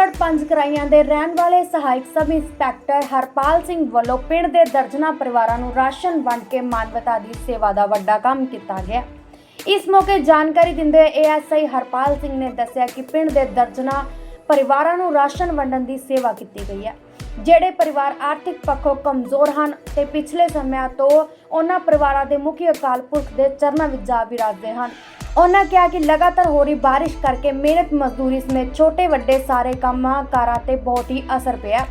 ਫਤਿਹਗੜ੍ਹ ਪੰਜ ਕਰਾਈਆਂ ਦੇ ਰਹਿਣ ਵਾਲੇ ਸਹਾਇਕ ਸਬ ਇੰਸਪੈਕਟਰ ਹਰਪਾਲ ਸਿੰਘ ਵੱਲੋਂ ਪਿੰਡ ਦੇ ਦਰਜਨਾ ਪਰਿਵਾਰਾਂ ਨੂੰ ਰਾਸ਼ਨ ਵੰਡ ਕੇ ਮਾਨਵਤਾ ਦੀ ਸੇਵਾ ਦਾ ਵੱਡਾ ਕੰਮ ਕੀਤਾ ਗਿਆ। ਇਸ ਮੌਕੇ ਜਾਣਕਾਰੀ ਦਿੰਦੇ ਹੋਏ ਏਐਸਆਈ ਹਰਪਾਲ ਸਿੰਘ ਨੇ ਦੱਸਿਆ ਕਿ ਪਿੰਡ ਦੇ ਦਰਜਨਾ ਪਰਿਵਾਰਾਂ ਨੂੰ ਰਾਸ਼ਨ ਵੰਡਣ ਦੀ ਸੇਵਾ ਕੀਤੀ ਗਈ ਹੈ। ਜਿਹੜੇ ਪਰਿਵਾਰ ਆਰਥਿਕ ਪੱਖੋਂ ਕਮਜ਼ੋਰ ਹਨ ਤੇ ਪਿਛਲੇ ਸਮਿਆਂ ਤੋਂ ਉਹਨਾਂ ਪਰਿਵਾਰਾਂ ਦੇ ਮੁਖੀ ਅਕਾਲ ਪੁਰਖ ਦੇ ਚਰਨਾਂ ਵਿੱਚ ਜਾ ਵਿਰਾਜਦੇ ਹਨ। ਉਹਨਾਂ ਕਿਹਾ ਕਿ ਲਗਾਤਾਰ ਹੋ ਰਹੀ ਬਾਰਿਸ਼ ਕਰਕੇ ਮਿਹਨਤ ਮਜ਼ਦੂਰੀ ਸਮੇਤ ਛੋਟੇ ਵੱਡੇ ਸਾਰੇ ਕੰਮਾਂ ਕਾਰਾਂ ਤੇ ਬਹੁਤ ਹੀ ਅਸਰ ਪਿਆ।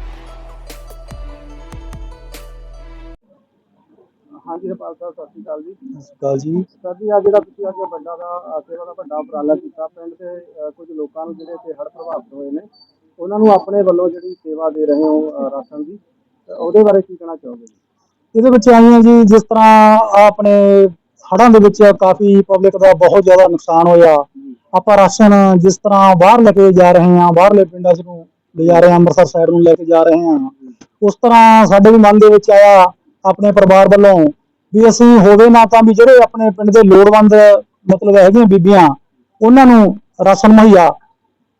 ਹਾਂਜੀ ਹਰਪਾਲ ਸਾਹਿਬ ਸਤਿ ਸ਼੍ਰੀ ਅਕਾਲ ਜੀ। ਸਤਿ ਸ਼੍ਰੀ ਅਕਾਲ ਜੀ। ਸਰ ਜੀ ਅੱਜ ਜਿਹੜਾ ਤੁਸੀਂ ਅੱਜ ਵੱਡਾ ਦਾ ਸੇਵਾ ਦਾ ਵੱਡਾ ਉਪਰਾਲਾ ਕੀਤਾ। ਪਿੰਡ ਦੇ ਅ, ਕੁਝ ਲੋਕਾਂ ਨੂੰ ਜਿਹੜੇ ਕਿ ਹੜ੍ਹ ਪ੍ਰਭਾਵਿਤ ਹੋਏ ਨੇ ਉਹਨਾਂ ਨੂੰ ਆਪਣੇ ਵੱਲੋਂ ਜਿਹੜੀ ਸੇਵਾ ਦੇ ਰਹੇ ਹੋ ਰਾਸ਼ਨ ਦੀ ਉਹਦੇ ਬਾਰੇ ਕੀ ਕਹਿਣਾ ਚਾਹੋਗੇ? ਇਹਦੇ ਵਿੱਚ ਆਈਆਂ ਜੀ ਜਿਸ ਤਰ੍ਹਾਂ ਆਪਣੇ ਹੜ੍ਹਾਂ ਦੇ ਵਿੱਚ ਕਾਫੀ ਪਬਲਿਕ ਦਾ ਬਹੁਤ ਜ਼ਿਆਦਾ ਨੁਕਸਾਨ ਹੋਇਆ। ਆਪਾਂ ਰਾਸ਼ਨ ਜਿਸ ਤਰ੍ਹਾਂ ਬਾਹਰ ਲੈ ਕੇ ਜਾ ਰਹੇ ਹਾਂ ਬਾਹਰਲੇ ਪਿੰਡਾਂ 'ਚ ਨੂੰ ਲੈ ਜਾ ਰਹੇ ਹਾਂ ਅੰਮ੍ਰਿਤਸਰ ਸਾਈਡ ਨੂੰ ਲੈ ਕੇ ਜਾ ਰਹੇ ਹਾਂ ਉਸ ਤਰ੍ਹਾਂ ਸਾਡੇ ਵੀ ਮਨ ਦੇ ਵਿੱਚ ਆਇਆ ਆਪਣੇ ਪਰਿਵਾਰ ਵੱਲੋਂ ਵੀ ਅਸੀਂ ਹੋਵੇ ਨਾ ਤਾਂ ਵੀ ਜਿਹੜੇ ਆਪਣੇ ਪਿੰਡ ਦੇ ਲੋੜਵੰਦ ਮਤਲਬ ਹੈਗੀਆਂ ਬੀਬੀਆਂ ਉਹਨਾਂ ਨੂੰ ਰਾਸ਼ਨ ਮੁਹੱਈਆ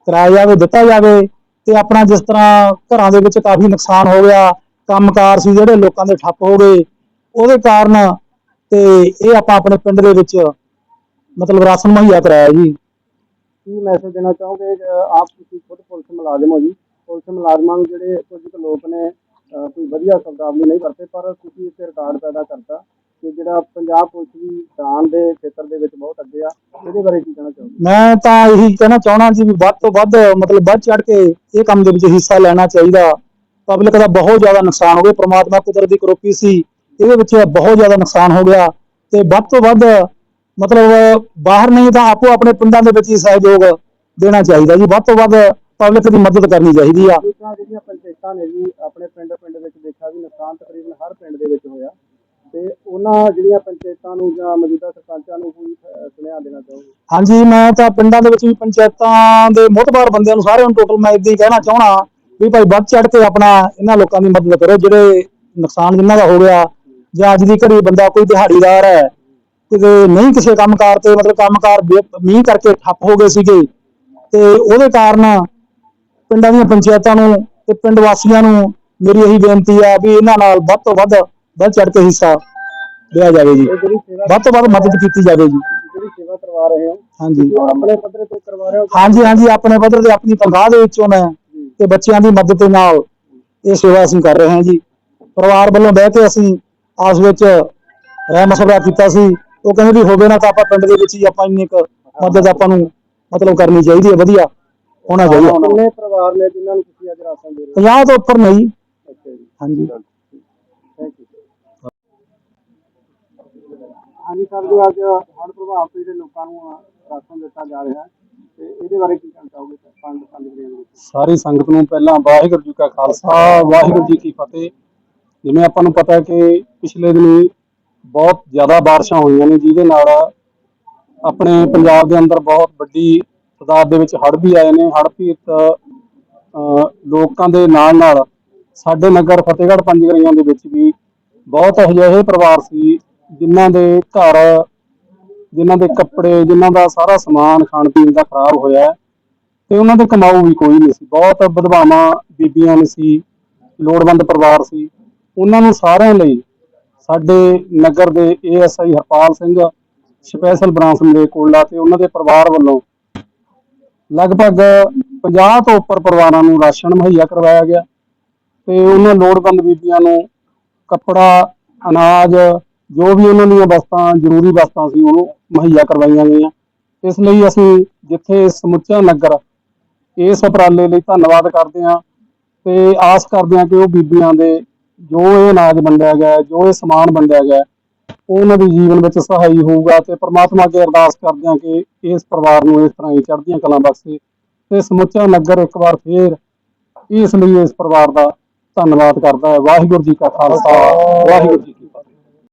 ਕਰਾਇਆ ਜਾਵੇ ਦਿੱਤਾ ਜਾਵੇ। ਤੇ ਆਪਣਾ ਜਿਸ ਤਰ੍ਹਾਂ ਘਰਾਂ ਦੇ ਵਿੱਚ ਕਾਫੀ ਨੁਕਸਾਨ ਹੋ ਗਿਆ, ਕੰਮਕਾਰ ਸੀ ਜਿਹੜੇ ਲੋਕਾਂ ਦੇ ਠੱਪ ਹੋ ਗਏ, ਉਹਦੇ ਕਾਰਨ ਤੇ ਇਹ ਆਪਾਂ ਆਪਣੇ ਪਿੰਡ ਦੇ ਵਿੱਚ ਮਤਲਬ ਰਾਸ਼ਨ ਮੁਹੱਈਆ ਕਰਾਇਆ ਜੀ। ਕੀ ਮੈਸੇਜ ਦੇਣਾ ਚਾਹੋਗੇ ਆਪ ਤੁਸੀਂ ਖੁਦ ਪੁਲਿਸ ਮੁਲਾਜ਼ਮ ਹੋ ਜੀ। ਪੁਲਿਸ ਮੁਲਾਜ਼ਮਾਂ ਨੂੰ ਜਿਹੜੇ ਕੁਝ ਕੁ ਲੋਕ ਨੇ ਕੋਈ ਵਧੀਆ ਸ਼ਬਦਾਵਲੀ ਨਹੀਂ ਵਰਤੇ, ਪਰ ਤੁਸੀਂ ਇੱਥੇ ਰਿਕਾਰਡ ਪੈਦਾ ਕਰਤਾ ਕਿ ਜਿਹੜਾ ਪੰਜਾਬ ਪੁਲਿਸ ਵੀ ਦਾਨ ਦੇ ਖੇਤਰ ਦੇ ਵਿੱਚ ਬਹੁਤ ਅੱਗੇ ਆ ਇਹਦੇ ਬਾਰੇ ਕੀ ਕਹਿਣਾ ਚਾਹੋਗੇ? ਮੈਂ ਤਾਂ ਇਹੀ ਕਹਿਣਾ ਚਾਹਣਾ ਜੀ ਵੀ ਵੱਧ ਤੋਂ ਵੱਧ ਮਤਲਬ ਵੱਧ ਚੜ ਕੇ ਇਹ ਕੰਮ ਦੇ ਵਿੱਚ ਹਿੱਸਾ ਲੈਣਾ ਚਾਹੀਦਾ। ਪਬਲਿਕ ਦਾ ਬਹੁਤ ਜ਼ਿਆਦਾ ਨੁਕਸਾਨ ਹੋ ਗਿਆ। ਪ੍ਰਮਾਤਮਾ ਕੁਦਰਤ ਦੀ ਕਰੋਪੀ ਸੀ। ਇਹਦੇ ਵਿੱਚ ਬਹੁਤ ਜ਼ਿਆਦਾ ਨੁਕਸਾਨ ਹੋ ਗਿਆ। ਤੇ ਵੱਧ ਤੋਂ ਵੱਧ ਮਤਲਬ ਬਾਹਰ ਨਹੀਂ ਤਾਂ ਆਪੋ ਆਪਣੇ ਪਿੰਡਾਂ ਦੇ ਵਿੱਚ ਹੀ ਸਹਿਯੋਗ ਦੇਣਾ ਚਾਹੀਦਾ ਜੀ। ਵੱਧ ਤੋਂ ਵੱਧ ਪਬਲਿਕ ਦੀ ਮਦਦ ਕਰਨੀ ਚਾਹੀਦੀ ਆ। ਜਿਹੜੀਆਂ ਪੰਚਾਇਤਾਂ ਨੇ ਜੀ ਆਪਣੇ ਪਿੰਡ ਪਿੰਡ ਵਿੱਚ ਦੇਖਿਆ ਵੀ ਨੁਕਸਾਨ ਤਕਰੀਬਨ ਹਰ ਪਿੰਡ ਦੇ ਵਿੱਚ ਹੋਇਆ। ਉਹਨਾਂ ਜਿਹੜੀਆਂ ਪੰਚਾਇਤਾਂ ਨੂੰ ਜਾਂ ਮੌਜੂਦਾ ਸਰਪੰਚਾਂ ਨੂੰ ਕੋਈ ਅਹ, ਸੁਨੇਹਾ ਦੇਣਾ ਚਾਹੋਗੇ? ਹਾਂਜੀ ਮੈਂ ਤਾਂ ਪਿੰਡਾਂ ਦੇ ਵਿੱਚ ਵੀ ਪੰਚਾਇਤਾਂ ਦੇ ਮੋਹਤਬਾਰ ਬੰਦਿਆਂ ਨੂੰ ਸਾਰਿਆਂ ਨੂੰ ਟੋਟਲ ਮੈਂ ਇਦਾਂ ਹੀ ਕਹਿਣਾ ਚਾਹਣਾ ਵੀ ਭਾਈ ਵੱਧ ਚੜ ਕੇ ਆਪਣਾ ਇਹਨਾਂ ਲੋਕਾਂ ਦੀ ਮਦਦ ਕਰੋ ਜਿਹੜੇ ਨੁਕਸਾਨ ਜਿਨ੍ਹਾਂ ਦਾ ਹੋ ਗਿਆ ਜਾਂ ਅੱਜ ਦੀ ਘੜੀ ਬੰਦਾ ਕੋਈ ਦਿਹਾੜੀਦਾਰ ਹੈ ਕਿਤੇ ਨਹੀਂ ਕਿਸੇ ਕੰਮਕਾਰ ਤੇ ਮਤਲਬ ਕੰਮਕਾਰ ਬੇ- ਮੀਂਹ ਕਰਕੇ ਠੱਪ ਹੋ ਗਏ ਸੀਗੇ ਤੇ ਉਹਦੇ ਕਾਰਨ ਪਿੰਡਾਂ ਦੀਆਂ ਪੰਚਾਇਤਾਂ ਨੂੰ ਤੇ ਪਿੰਡ ਵਾਸੀਆਂ ਨੂੰ ਮੇਰੀ ਇਹੀ ਬੇਨਤੀ ਆ ਵੀ ਇਹਨਾਂ ਨਾਲ ਵੱਧ ਤੋਂ ਵੱਧ ਵੱਧ ਚੜ ਕੇ ਹਿੱਸਾ ਲਿਆ ਜਾਵੇ ਜੀ। ਵੱਧ ਤੋਂ ਵੱਧ ਮਦਦ ਕੀਤੀ ਜਾਵੇ ਜੀ। ਜਿਹੜੀ ਸੇਵਾ ਕਰਵਾ ਰਹੇ ਹੋ ਹਾਂਜੀ। ਆਪਣੇ ਪੱਧਰ ਤੇ ਕਰਵਾ ਰਹੇ ਹੋ। ਹਾਂਜੀ ਹਾਂਜੀ ਆਪਣੇ ਪੱਧਰ ਤੇ ਆਪਣੀ ਤਨਖਾਹ ਦੇ ਵਿੱਚੋਂ ਮੈਂ ਤੇ ਬੱਚਿਆਂ ਦੀ ਮਦਦ ਦੇ ਨਾਲ ਇਹ ਸੇਵਾ ਅਸੀਂ ਕਰ ਰਹੇ ਹਾਂ ਜੀ। ਪਰਿਵਾਰ ਵੱਲੋਂ ਬਹਿ ਕੇ ਅਸੀਂ ਆਸ ਵਿੱਚ ਰਹਿ ਮਸਲਾ ਕੀਤਾ ਸੀ। ਉਹ ਕਹਿੰਦੇ ਵੀ ਹੋਵੇ ਨਾ ਤਾਂ ਆਪਾਂ ਪਿੰਡ ਦੇ ਵਿੱਚ ਹੀ ਆਪਾਂ ਇੰਨੀ ਕੁ ਮਦਦ ਆਪਾਂ ਨੂੰ ਮਤਲਬ ਕਰਨੀ ਚਾਹੀਦੀ ਹੈ ਵਧੀਆ ਹੋਣਾ ਚਾਹੀਦਾ। ਕਿੰਨੇ ਪਰਿਵਾਰ ਨੇ ਜਿਨ੍ਹਾਂ ਨੂੰ ਤੁਸੀਂ ਅੱਜ ਰਾਸ਼ਨ ਦੇ ਰਹੇ 50 ਤੋਂ ਉੱਪਰ ਨਹੀਂ। ਹੋ ਅੱਛਾ ਜੀ। ਹਾਂਜੀ। ਹਾਂਜੀ ਸਰ ਜੀ, ਅੱਜ ਹੜ੍ਹ ਪ੍ਰਭਾਵਿਤ ਜਿਹੜੇ ਲੋਕਾਂ ਨੂੰ ਰਾਸ਼ਨ ਦਿੱਤਾ ਜਾ ਰਿਹਾ ਹੈ, ਤੇ ਇਹਦੇ ਬਾਰੇ ਕੀ ਕਹਿਣਾ ਚਾਹੋਗੇ ਸਰ ਪੰਜ ਪੰਜ ਦੇ ਵਿੱਚ? ਸਾਰੀ ਸੰਗਤ ਨੂੰ ਪਹਿਲਾਂ ਵਾਹਿਗੁਰੂ ਜੀ ਕਾ ਖਾਲਸਾ, ਵਾਹਿਗੁਰੂ ਜੀ ਕੀ ਫਤਿਹ। ਜਿਵੇਂ ਆਪਾਂ ਨੂੰ ਪਤਾ ਕਿ ਪਿਛਲੇ ਦਿਨੀ ਬਹੁਤ ਜ਼ਿਆਦਾ ਬਾਰਿਸ਼ਾਂ ਹੋਈਆਂ ਨੇ, ਜਿਹਦੇ ਨਾਲ ਆਪਣੇ ਪੰਜਾਬ ਦੇ ਅੰਦਰ ਬਹੁਤ ਵੱਡੀ ਤਾਦਾਦ ਦੇ ਵਿੱਚ ਹੜ੍ਹ ਵੀ ਆਏ ਨੇ। ਹੜ੍ਹ ਪੀੜਤ ਲੋਕਾਂ ਦੇ ਨਾਲ ਨਾਲ ਸਾਡੇ ਨਗਰ ਫਤਿਹਗੜ੍ਹ ਪੰਜਗੜੀਆਂ ਦੇ ਵਿੱਚ ਵੀ ਬਹੁਤ ਅਜਿਹੇ ਪਰਿਵਾਰ ਸੀ ਜਿਨ੍ਹਾਂ ਦੇ ਘਰ, ਜਿਨ੍ਹਾਂ ਦੇ ਕੱਪੜੇ, ਜਿਨ੍ਹਾਂ ਦਾ ਸਾਰਾ ਸਮਾਨ ਖਾਣ ਪੀਣ ਦਾ ਖਰਾਬ ਹੋਇਆ ਹੈ, ਤੇ ਉਹਨਾਂ ਦੇ ਕਮਾਊ ਵੀ ਕੋਈ ਨਹੀਂ ਸੀ। ਬਹੁਤ ਵਿਧਵਾਵਾਂ, ਬੀਬੀਆਂ ਨੇ ਸੀ, ਲੋੜਵੰਦ ਪਰਿਵਾਰ ਸੀ। ਉਹਨਾਂ ਨੂੰ ਸਾਰਿਆਂ ਲਈ ਸਾਡੇ ਨਗਰ ਦੇ ASI Harpal Singh special branch ਦੇ ਕੋਲਾ ਤੇ ਉਹਨਾਂ ਦੇ ਪਰਿਵਾਰ ਵੱਲੋਂ ਲਗਭਗ 50 ਤੋਂ ਉੱਪਰ ਪਰਿਵਾਰਾਂ ਨੂੰ ਰਾਸ਼ਨ ਮੁਹੱਈਆ ਕਰਵਾਇਆ ਗਿਆ। ਤੇ ਉਹਨਾਂ ਲੋੜਵੰਦ ਬੀਬੀਆਂ ਨੂੰ ਕੱਪੜਾ, ਅਨਾਜ ਜੋ ਵੀ ਉਹਨਾਂ ਦੀਆਂ ਵਸਤਾਂ, ਜ਼ਰੂਰੀ ਵਸਤਾਂ ਸੀ, ਉਹਨੂੰ ਮੁਹੱਈਆ ਕਰਵਾਈਆਂ ਗਈਆਂ। ਇਸ ਲਈ ਅਸੀਂ ਜਿੱਥੇ ਸਮੁੱਚਾ ਨਗਰ, ਇਸ ਉਪਰਾਲੇ ਲਈ ਧੰਨਵਾਦ ਕਰਦੇ ਹਾਂ ਤੇ ਆਸ ਕਰਦੇ ਹਾਂ ਕਿ ਉਹ ਬੀਬੀਆਂ ਦੇ ਜੋ ਇਹ ਅਨਾਜ ਵੰਡਿਆ ਗਿਆ, ਜੋ ਇਹ ਸਮਾਨ ਵੰਡਿਆ ਗਿਆ, ਉਹਨਾਂ ਦੇ ਜੀਵਨ ਵਿੱਚ ਸਹਾਈ ਹੋਊਗਾ ਤੇ ਪ੍ਰਮਾਤਮਾ ਅੱਗੇ ਅਰਦਾਸ ਕਰਦੇ ਹਾਂ ਕਿ ਇਸ ਪਰਿਵਾਰ ਨੂੰ ਇਸ ਤਰ੍ਹਾਂ ਹੀ ਚੜ੍ਹਦੀਆਂ ਕਲਾਂ ਬਖਸ਼ੇ ਤੇ ਸਮੁੱਚਾ ਨਗਰ ਇੱਕ ਵਾਰ ਫੇਰ ਇਸ ਲਈ ਇਸ ਪਰਿਵਾਰ ਦਾ ਧੰਨਵਾਦ ਕਰਦਾ ਹੈ। ਵਾਹਿਗੁਰੂ ਜੀ ਕਾ ਖਾਲਸਾ, ਵਾਹਿਗੁਰੂ ਜੀ ਕੀ ਫਤਿਹ।